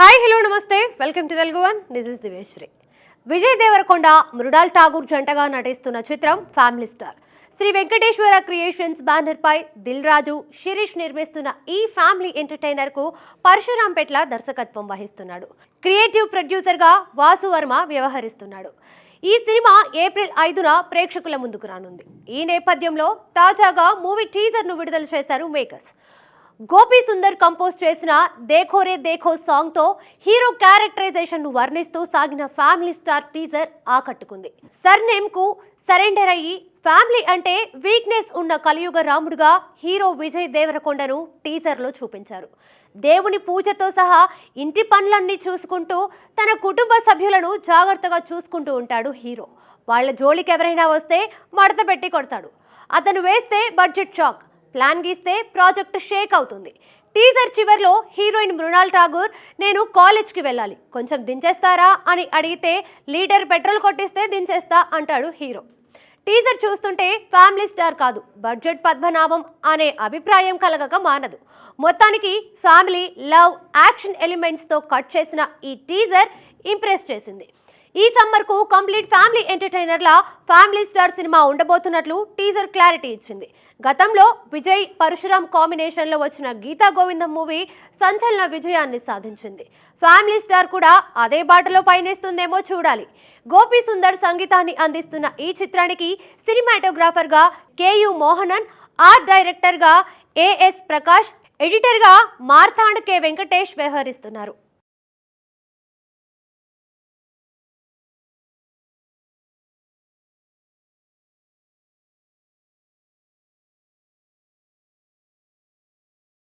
Hi hello namaste. Welcome to Telugu one this is దివేశ్రీ Vijay Devarakonda Mrunal Thakur జంటగా నటిస్తున్న చిత్రం family star Sri Venkateswara creations బ్యానర్పై దిల్ రాజు శిరీష్ నిర్మిస్తున్న ఈ ఫ్యామిలీ ఎంటర్టైనర్కు పరశురాంపేట్ల దర్శకత్వం వహిస్తున్నాడు. క్రియేటివ్ ప్రొడ్యూసర్గా వాసు వర్మ వ్యవహరిస్తున్నాడు. ఈ సినిమా ఏప్రిల్ ఐదున ప్రేక్షకుల ముందుకు రానుంది. ఈ నేపథ్యంలో తాజాగా మూవీ టీజర్ను విడుదల చేశారు మేకర్స్ గోపీ సుందర్ కంపోజ్ చేసిన దేఖోరే దేఖో సాంగ్తో హీరో క్యారెక్టరైజేషన్ను వర్ణిస్తూ సాగిన ఫ్యామిలీ స్టార్ టీజర్ ఆకట్టుకుంది. సర్నేమ్కు సరెండర్ అయ్యి ఫ్యామిలీ అంటే వీక్నెస్ ఉన్న కలియుగ రాముడుగా హీరో విజయ్ దేవరకొండను టీజర్లో చూపించారు. దేవుని పూజతో సహా ఇంటి పనులన్నీ చూసుకుంటూ తన కుటుంబ సభ్యులను జాగ్రత్తగా చూసుకుంటూ ఉంటాడు హీరో. వాళ్ళ జోలికి ఎవరైనా వస్తే మడత పెట్టి కొడతాడు. అతను వేస్తే బడ్జెట్ షాక్. ప్లాన్ గీస్తే ప్రాజెక్ట్ షేక్ అవుతుంది. టీజర్ చివర్లో హీరోయిన్ మృణాల్ ఠాగూర్ నేను కాలేజ్కి వెళ్ళాలి. కొంచెం దించేస్తారా అని అడిగితే లీడర్ పెట్రోల్ కొట్టిస్తే దించేస్తా అంటాడు హీరో. టీజర్ చూస్తుంటే ఫ్యామిలీ స్టార్ కాదు బడ్జెట్ పద్మనాభం అనే అభిప్రాయం కలగక మానదు. మొత్తానికి ఫ్యామిలీ లవ్ యాక్షన్ ఎలిమెంట్స్తో కట్ చేసిన ఈ టీజర్ ఇంప్రెస్ చేసింది. ఈ సమ్మర్కు కంప్లీట్ ఫ్యామిలీ ఎంటర్టైనర్ల ఫ్యామిలీ స్టార్ సినిమా ఉండబోతున్నట్లు టీజర్ క్లారిటీ ఇచ్చింది. గతంలో విజయ్ పరశురామ్ కాంబినేషన్లో వచ్చిన గీతా గోవిందం మూవీ సంచలన విజయాన్ని సాధించింది. ఫ్యామిలీ స్టార్ కూడా అదే బాటలో పయనిస్తుందేమో చూడాలి. గోపి సుందర్ సంగీతాన్ని అందిస్తున్న ఈ చిత్రానికి సినిమాటోగ్రాఫర్గా కేయు మోహనన్ ఆర్ట్ డైరెక్టర్గా ఏఎస్ ప్రకాష్ ఎడిటర్గా మార్తాండ్ కె వెంకటేష్ వ్యవహరిస్తున్నారు.